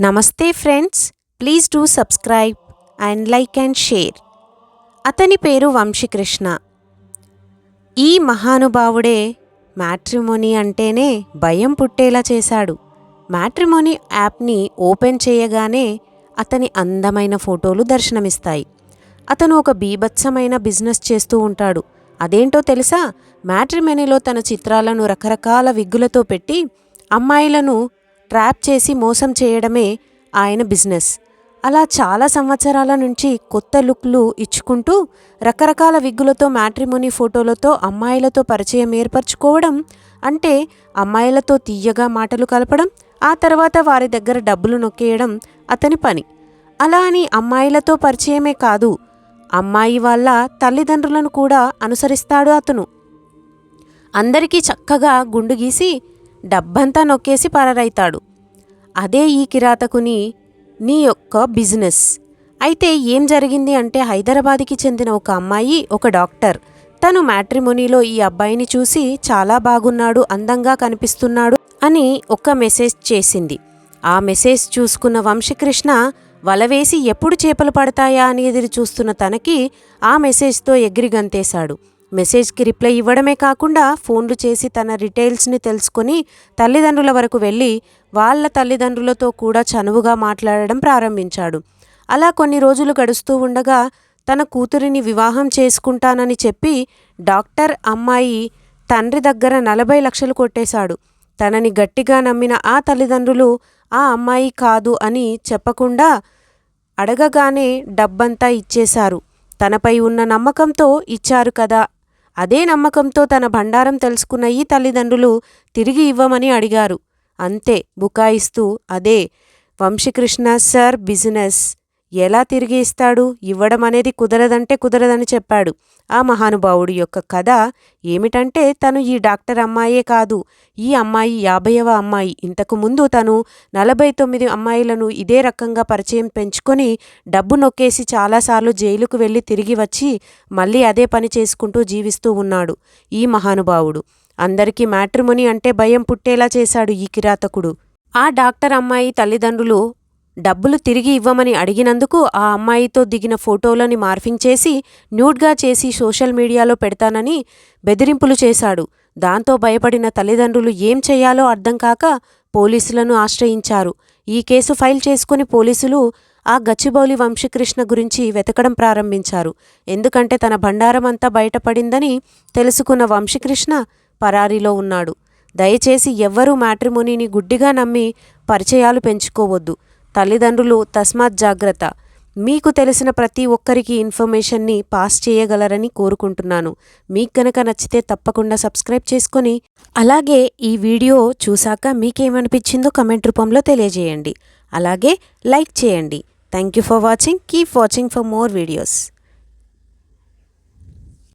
నమస్తే friends. Please do subscribe and like and share. అతని పేరు వంశీకృష్ణ. ఈ మహానుభావుడే మ్యాట్రిమోనీ అంటేనే భయం పుట్టేలా చేశాడు. మ్యాట్రిమోనీ యాప్ని ఓపెన్ చేయగానే అతని అందమైన ఫోటోలు దర్శనమిస్తాయి. అతను ఒక బీభత్సమైన బిజినెస్ చేస్తూ ఉంటాడు. అదేంటో తెలుసా? మ్యాట్రిమోనీలో తన చిత్రాలను రకరకాల విగ్గులతో పెట్టి అమ్మాయిలను ట్రాప్ చేసి మోసం చేయడమే ఆయన బిజినెస్. అలా చాలా సంవత్సరాల నుంచి కొత్త లుక్లు ఇచ్చుకుంటూ రకరకాల విగ్గులతో మ్యాట్రిమోనీ ఫోటోలతో అమ్మాయిలతో పరిచయం ఏర్పరచుకోవడం అంటే అమ్మాయిలతో తీయగా మాటలు కలపడం ఆ తర్వాత వారి దగ్గర డబ్బులు నొక్కేయడం అతని పని. అలా అని అమ్మాయిలతో పరిచయమే కాదు అమ్మాయి వాళ్ళ తల్లిదండ్రులను కూడా అనుసరిస్తాడు అతను. అందరికీ చక్కగా గుండు గీసి డబ్బంతా నొక్కేసి పరారైతాడు. అదే ఈ కిరాతకుని నీ యొక్క బిజినెస్. అయితే ఏం జరిగింది అంటే హైదరాబాద్కి చెందిన ఒక అమ్మాయి ఒక డాక్టర్. తను మ్యాట్రిమోనీలో ఈ అబ్బాయిని చూసి చాలా బాగున్నాడు అందంగా కనిపిస్తున్నాడు అని ఒక మెసేజ్ చేసింది. ఆ మెసేజ్ చూసుకున్న వంశకృష్ణ వలవేసి ఎప్పుడు చేపలు పడతాయా అని ఎదురు చూస్తున్న తనకి ఆ మెసేజ్తో ఎగిరి గంతేశాడు. మెసేజ్కి రిప్లై ఇవ్వడమే కాకుండా ఫోన్లు చేసి తన రిటైల్స్ని తెలుసుకొని తల్లిదండ్రుల వరకు వెళ్ళి వాళ్ళ తల్లిదండ్రులతో కూడా చనువుగా మాట్లాడడం ప్రారంభించాడు. అలా కొన్ని రోజులు గడుస్తూ ఉండగా తన కూతురిని వివాహం చేసుకుంటానని చెప్పి డాక్టర్ అమ్మాయి తండ్రి దగ్గర నలభై లక్షలు కొట్టేశాడు. తనని గట్టిగా నమ్మిన ఆ తల్లిదండ్రులు ఆ అమ్మాయి కాదు అని చెప్పకుండా అడగగానే డబ్బంతా ఇచ్చేశారు. తనపై ఉన్న నమ్మకంతో ఇచ్చారు కదా అదే నమ్మకంతో తన భండారం తెలుసుకున్న ఈ తల్లిదండ్రులు తిరిగి ఇవ్వమని అడిగారు. అంతే బుకాయిస్తూ అదే వంశీకృష్ణ సార్ బిజినెస్. ఎలా తిరిగి ఇస్తాడు? ఇవ్వడం అనేది కుదరదంటే కుదరదని చెప్పాడు. ఆ మహానుభావుడి యొక్క కథ ఏమిటంటే తను ఈ డాక్టర్ అమ్మాయే కాదు. ఈ అమ్మాయి యాభైవ అమ్మాయి. ఇంతకు ముందు తను నలభై తొమ్మిది అమ్మాయిలను ఇదే రకంగా పరిచయం పెంచుకొని డబ్బు నొక్కేసి చాలాసార్లు జైలుకు వెళ్ళి తిరిగి వచ్చి మళ్ళీ అదే పని చేసుకుంటూ జీవిస్తూ ఉన్నాడు ఈ మహానుభావుడు. అందరికీ మ్యాట్రిముని అంటే భయం పుట్టేలా చేశాడు ఈ కిరాతకుడు. ఆ డాక్టర్ అమ్మాయి తల్లిదండ్రులు డబ్బులు తిరిగి ఇవ్వమని అడిగినందుకు ఆ అమ్మాయితో దిగిన ఫోటోలని మార్ఫింగ్ చేసి న్యూడ్గా చేసి సోషల్ మీడియాలో పెడతానని బెదిరింపులు చేశాడు. దాంతో భయపడిన తల్లిదండ్రులు ఏం చేయాలో అర్థం కాక పోలీసులను ఆశ్రయించారు. ఈ కేసు ఫైల్ చేసుకుని పోలీసులు ఆ గచ్చిబౌలి వంశీకృష్ణ గురించి వెతకడం ప్రారంభించారు. ఎందుకంటే తన భండారం అంతా బయటపడిందని తెలుసుకున్న వంశీకృష్ణ పరారీలో ఉన్నాడు. దయచేసి ఎవ్వరూ మ్యాట్రిమోనీని గుడ్డిగా నమ్మి పరిచయాలు పెంచుకోవద్దు. తల్లిదండ్రులు తస్మాత్ జాగ్రత్త. మీకు తెలిసిన ప్రతి ఒక్కరికి ఇన్ఫర్మేషన్ని పాస్ చేయగలరని కోరుకుంటున్నాను. మీకు కనుక నచ్చితే తప్పకుండా సబ్స్క్రైబ్ చేసుకొని అలాగే ఈ వీడియో చూశాక మీకేమనిపించిందో కమెంట్ రూపంలో తెలియజేయండి. అలాగే లైక్ చేయండి. Thank you for watching. Keep watching for more videos.